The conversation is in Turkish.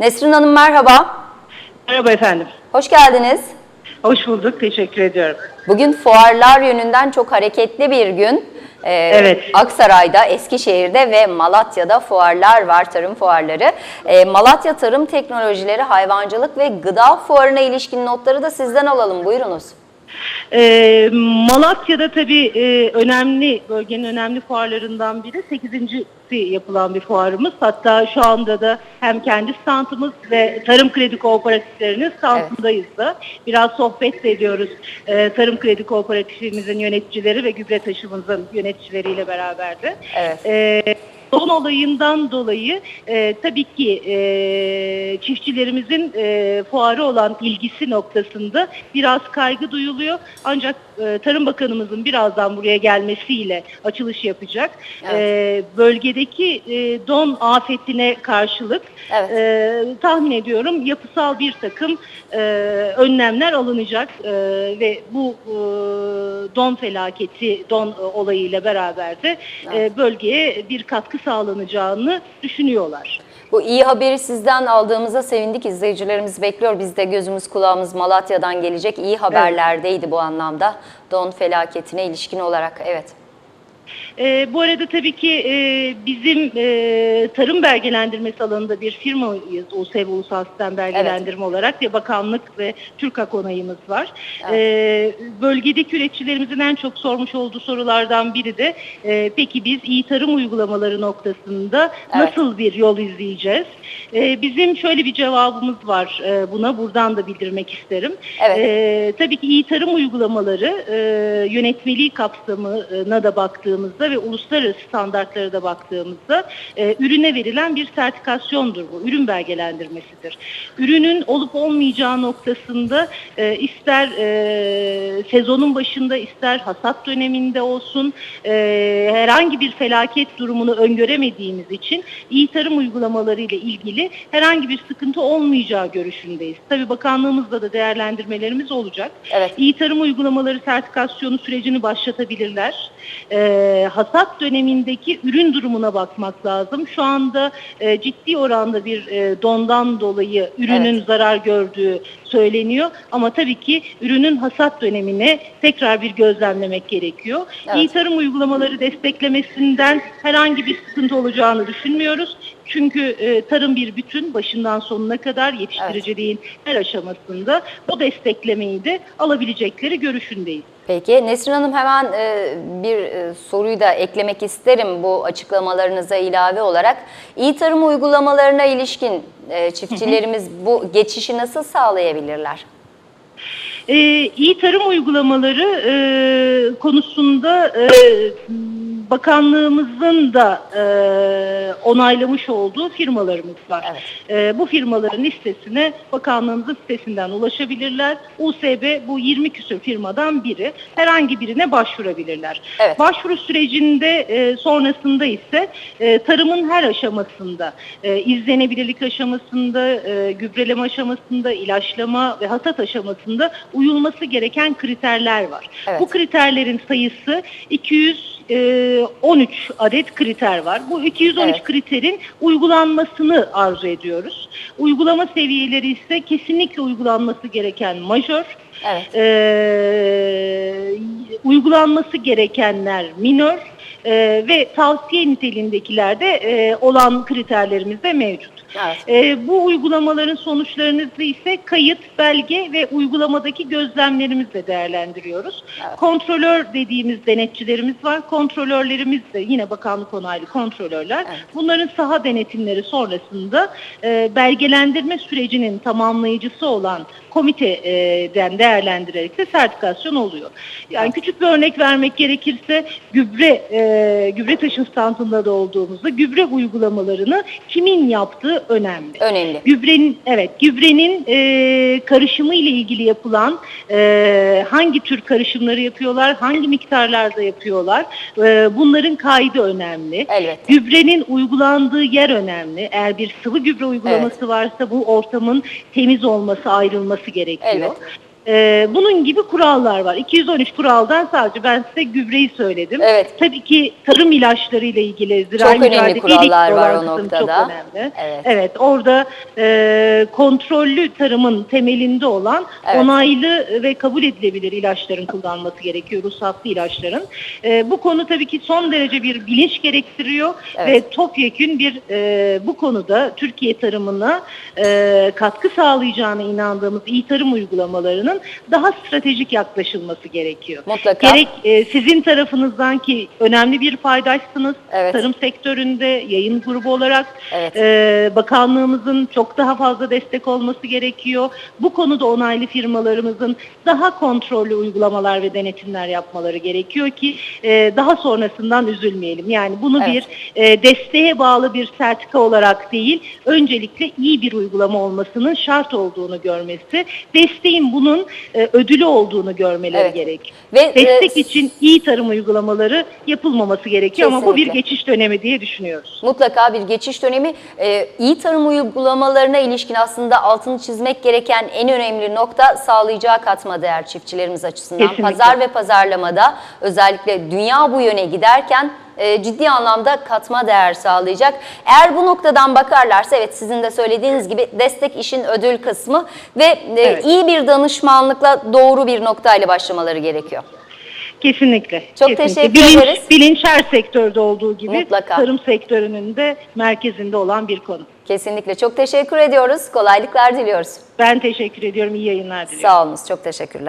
Nesrin Hanım merhaba. Merhaba efendim. Hoş geldiniz. Hoş bulduk. Teşekkür ediyorum. Bugün fuarlar yönünden çok hareketli bir gün. Ee, Evet. Aksaray'da, Eskişehir'de ve Malatya'da fuarlar var, tarım fuarları. Ee, Malatya Tarım Teknolojileri, Hayvancılık ve Gıda Fuarı'na ilişkin notları da sizden alalım. Buyurunuz. Ee, Malatya'da tabii e, önemli, bölgenin önemli fuarlarından biri 8.si yapılan bir fuarımız. Hatta şu anda da hem kendi standımız ve Tarım Kredi Kooperatiflerinin standındayız da. Biraz sohbet de ediyoruz e, Tarım Kredi Kooperatifimizin yöneticileri ve gübre taşımızın yöneticileriyle beraber de. Evet. Ee, Son olayından dolayı e, tabii ki e, çiftçilerimizin e, fuarı olan ilgisi noktasında biraz kaygı duyuluyor. Ancak e, Tarım Bakanımızın birazdan buraya gelmesiyle açılış yapacak. E, bölgedeki e, don afetine karşılık Evet. e, tahmin ediyorum yapısal bir takım e, önlemler alınacak e, ve bu e, don felaketi, don e, olayıyla beraber de e, bölgeye bir katkı sağlanacağını düşünüyorlar. Bu iyi haberi sizden aldığımıza sevindik. İzleyicilerimiz bekliyor. Biz de gözümüz kulağımız Malatya'dan gelecek iyi haberlerdeydi bu anlamda. Don felaketine ilişkin olarak. Evet. E, bu arada tabii ki e, bizim e, tarım belgelendirmesi alanında bir firmayız. USEV Ulusal Sistem Belgelendirme olarak ve bakanlık ve TÜRKAK onayımız var. E, bölgedeki üreticilerimizin en çok sormuş olduğu sorulardan biri de e, peki biz iyi tarım uygulamaları noktasında Evet. nasıl bir yol izleyeceğiz? E, bizim şöyle bir cevabımız var e, buna buradan da bildirmek isterim. Evet. E, tabii ki iyi tarım uygulamaları e, yönetmeliği kapsamına da baktığımızda ve uluslararası standartlara da baktığımızda e, ürüne verilen bir sertifikasyondur bu. Ürün belgelendirmesidir. Ürünün olup olmayacağı noktasında e, ister e, sezonun başında ister hasat döneminde olsun e, herhangi bir felaket durumunu öngöremediğimiz için iyi tarım uygulamaları ile ilgili herhangi bir sıkıntı olmayacağı görüşündeyiz. Tabii bakanlığımızda da değerlendirmelerimiz olacak. Evet. İyi tarım uygulamaları sertifikasyonu sürecini başlatabilirler. Ee, hasat dönemindeki ürün durumuna bakmak lazım. Şu anda e, ciddi oranda bir e, dondan dolayı ürünün zarar gördüğü söyleniyor. Ama tabii ki ürünün hasat dönemine tekrar bir gözlemlemek gerekiyor. Evet. İyi tarım uygulamaları desteklemesinden herhangi bir sıkıntı olacağını düşünmüyoruz. Çünkü e, tarım bir bütün başından sonuna kadar yetiştiriciliğin her aşamasında o desteklemeyi de alabilecekleri görüşündeyiz. Peki Nesrin Hanım hemen e, bir e, soruyu da eklemek isterim bu açıklamalarınıza ilave olarak. İyi tarım uygulamalarına ilişkin e, çiftçilerimiz bu geçişi nasıl sağlayabilirler? Ee, iyi tarım uygulamaları e, konusunda e, bakanlığımızın da e, onaylamış olduğu firmalarımız var. Evet. E, bu firmaların listesine bakanlığımızın sitesinden ulaşabilirler. USB bu 20 küsur firmadan biri. Herhangi birine başvurabilirler. Evet. Başvuru sürecinde e, sonrasında ise e, tarımın her aşamasında, e, izlenebilirlik aşamasında, e, gübreleme aşamasında, ilaçlama ve hasat aşamasında uyulması gereken kriterler var. Evet. Bu kriterlerin sayısı 213 adet kriter var. Bu 213 Evet. kriterin uygulanmasını arzu ediyoruz. Uygulama seviyeleri ise kesinlikle uygulanması gereken majör, Evet. ee, uygulanması gerekenler minör ee, ve tavsiye niteliğindekiler de e, olan kriterlerimiz de mevcut. Evet. Ee, bu uygulamaların sonuçlarınızı ise kayıt, belge ve uygulamadaki gözlemlerimizle değerlendiriyoruz. Evet. Kontrolör dediğimiz denetçilerimiz var. Kontrolörlerimiz de yine bakanlık onaylı kontrolörler. Evet. Bunların saha denetimleri sonrasında e, belgelendirme sürecinin tamamlayıcısı olan komiteden değerlendirerek de sertifikasyon oluyor. Yani küçük bir örnek vermek gerekirse gübre e, gübre taşın standında da olduğumuzda gübre uygulamalarını kimin yaptığı önemli. Önemli. Gübrenin evet gübrenin e, karışımı ile ilgili yapılan e, hangi tür karışımları yapıyorlar, hangi miktarlarda yapıyorlar, e, bunların kaydı önemli. Elbette. Gübrenin uygulandığı yer önemli. Eğer bir sıvı gübre uygulaması varsa bu ortamın temiz olması, ayrılması gerekiyor. Elbette. Ee, bunun gibi kurallar var. 213 kuraldan sadece ben size gübreyi söyledim. Evet. Tabii ki tarım ilaçları ile ilgili zirai Çok önemli mücadele kurallar ile var o noktada. Çok önemli. Evet. orada e, kontrollü tarımın temelinde olan Evet. onaylı ve kabul edilebilir ilaçların kullanılması gerekiyor. Ruhsatlı ilaçların. E, bu konu tabii ki son derece bir bilinç gerektiriyor Evet. ve topyekün bir e, bu konuda Türkiye tarımına e, katkı sağlayacağına inandığımız iyi tarım uygulamalarının daha stratejik yaklaşılması gerekiyor. Mutlaka. Gerek e, sizin tarafınızdan ki önemli bir paydaşsınız Evet. tarım sektöründe yayın grubu olarak Evet. e, bakanlığımızın çok daha fazla destek olması gerekiyor. Bu konuda onaylı firmalarımızın daha kontrollü uygulamalar ve denetimler yapmaları gerekiyor ki e, daha sonrasından üzülmeyelim. Yani bunu Evet. bir e, desteğe bağlı bir sertifika olarak değil, öncelikle iyi bir uygulama olmasının şart olduğunu görmesi, desteğin bunun e, ödülü olduğunu görmeleri Evet. gerekiyor. Ve, Destek e, için iyi tarım uygulamaları yapılmaması gerekiyor ama bu bir Kesinlikle. geçiş dönemi diye düşünüyoruz. Mutlaka bir geçiş dönemi. Ee, iyi tarım uygulamalarına ilişkin aslında altını çizmek gereken en önemli nokta sağlayacağı katma değer çiftçilerimiz açısından. Kesinlikle. Pazar ve pazarlamada özellikle dünya bu yöne giderken e, ciddi anlamda katma değer sağlayacak. Eğer bu noktadan bakarlarsa evet sizin de söylediğiniz gibi destek işin ödül kısmı ve e, Evet. iyi bir danışmanlıkla doğru bir noktayla başlamaları gerekiyor. Kesinlikle. Çok kesinlikle. teşekkür bilinç, ederiz. Bilinç her sektörde olduğu gibi Mutlaka. tarım sektörünün de merkezinde olan bir konu. Kesinlikle çok teşekkür ediyoruz. Kolaylıklar diliyoruz. Ben teşekkür ediyorum. İyi yayınlar diliyorum. Sağ olunuz. Çok teşekkürler.